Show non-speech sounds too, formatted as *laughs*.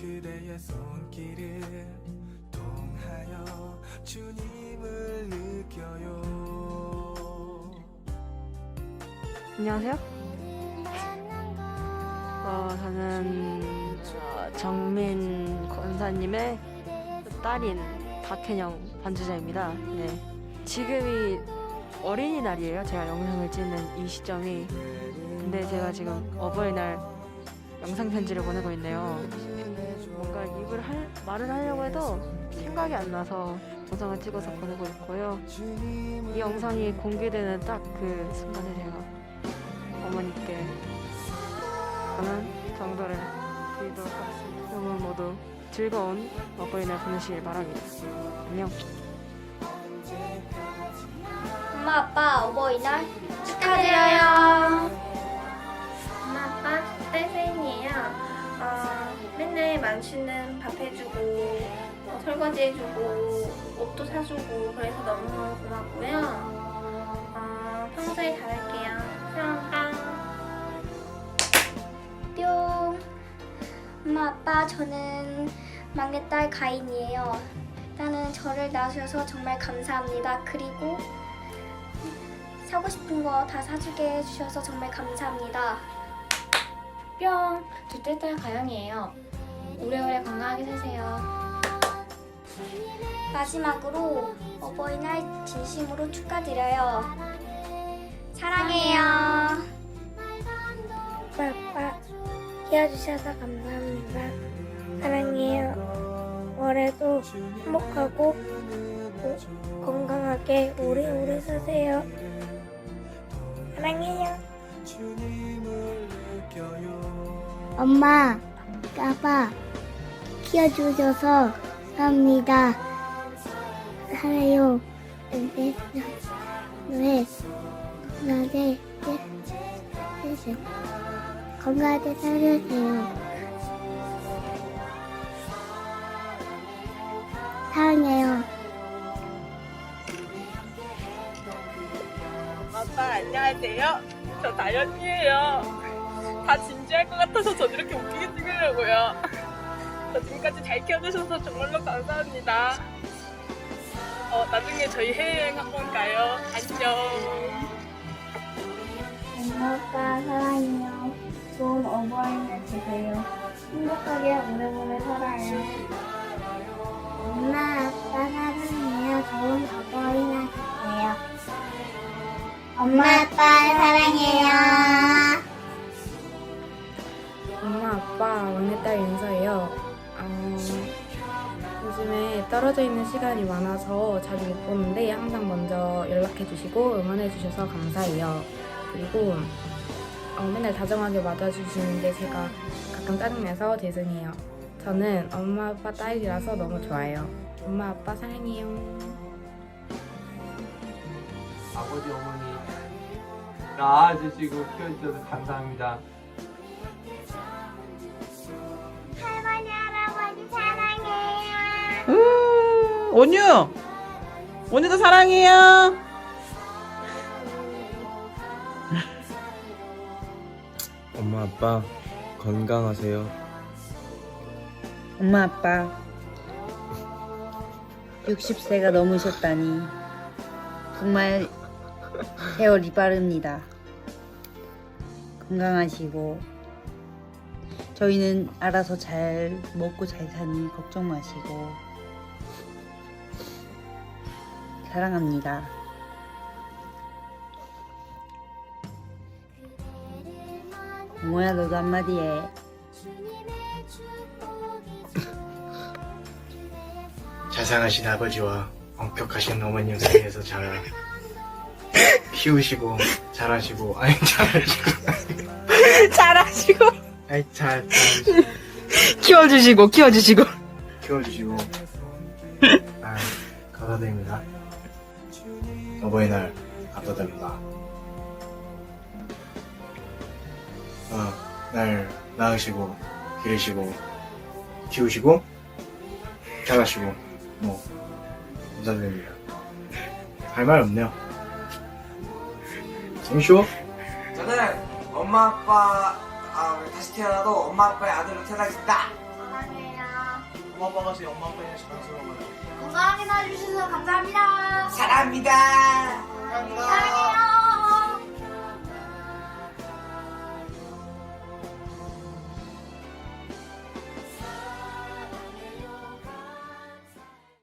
그대의 손길을 통하여 주님을 느껴요 안녕하세요. 어, 저는 어, 정민 권사님의 딸인 박현영 반주자입니다. 네. 지금이 어린이날이에요. 제가 영상을 찍는 이 시점이. 근데 제가 지금 어버이날 영상 편지를 보내고 있네요. 뭔가 입을 할, 말을 하려고 해도 생각이 안 나서 영상을 찍어서 보내고 있고요. 이 영상이 공개되는 딱 그 순간에 제가 어머니께 저는 정도를 드리도록 하겠습니다. 여러분 모두 즐거운 어버이날 보내시길 바랍니다. 안녕. 엄마 아빠 어버이날 축하드려요. 엄마 아빠 딸 생일이에요. 어, 맨날 만취는 밥 해주고 어, 설거지 해주고 옷도 사주고 그래서 너무너무 고맙고요. 어, 평소에 잘할게요. 사랑빵. 뿅. 엄마 아빠 저는 막내딸 가인이에요. 일단은 저를 낳으셔서 정말 감사합니다. 그리고 사고 싶은 거 다 사주게 해주셔서 정말 감사합니다. 뿅. 둘째 딸 가영이에요. 오래오래 건강하게 사세요. 마지막으로 어버이날 진심으로 축하드려요. 사랑해요. 아빠 키워주셔서 감사합니다. 사랑해요. 올해도 행복하고 고- 건강하게 오래오래 사세요. 사랑해요. 엄마, 아빠 키워주셔서 감사합니다. 사랑해요. 네, 네, 네, 네, 네, 건강하게 살으세요. 사랑해요. 아빠 안녕하세요. 저 다현이에요. 다 진지할 것 같아서 저 이렇게 웃기게 찍으려고요. *laughs* 저 지금까지 잘 키워주셔서 정말로 감사합니다. 어, 나중에 저희 해외여행 한번 가요. 안녕. 엄마, 아빠 사랑해요. 좋은 어버이날 되세요. 행복하게 오래오래 살아요. 엄마, 아빠 사랑해요. 좋은 어버이날 되세요. 엄마, 아빠 사랑해요. 막내 딸 윤서예요. 어, 요즘에 떨어져 있는 시간이 많아서 자주 못 보는데 항상 먼저 연락해 주시고 응원해 주셔서 감사해요. 그리고 어, 맨날 다정하게 맞아주시는데 제가 가끔 짜증내서 죄송해요. 저는 엄마, 아빠 딸이라서 너무 좋아요. 엄마, 아빠 사랑해요. 아버지 어머니 낳아주시고 키워주셔서 감사합니다. 음, 원유! 원유도 사랑해요. 엄마 아빠 건강하세요. 엄마 아빠 60세가 넘으셨다니 정말 세월이 빠릅니다. 건강하시고 저희는 알아서 잘 먹고 잘 사니 걱정 마시고 사랑합니다. 뭐야 너도 한마디 해. 자상하신 아버지와 엄격하신 어머님 사이에서 잘 키우시고 잘하시고 아니 잘하시고 잘하시고, *laughs* 아니 잘 잘하시고 키워주시고, 키워주시고. 키워주시고 *laughs* 아 감사드립니다 어버이날 감사드립니다. 어 날 낳으시고 기르시고 키우시고 잘하시고 뭐 감사드립니다. 할 말 없네요. 정쇼 저는 엄마 아빠 아, 다시 태어나도 엄마 아빠의 아들로 태어나겠다. 사랑해요. 엄마 아빠가 제 엄마 아빠의 자랑스러워요. 건강하게 살아주셔서 감사합니다. 사랑합니다. 사랑해요.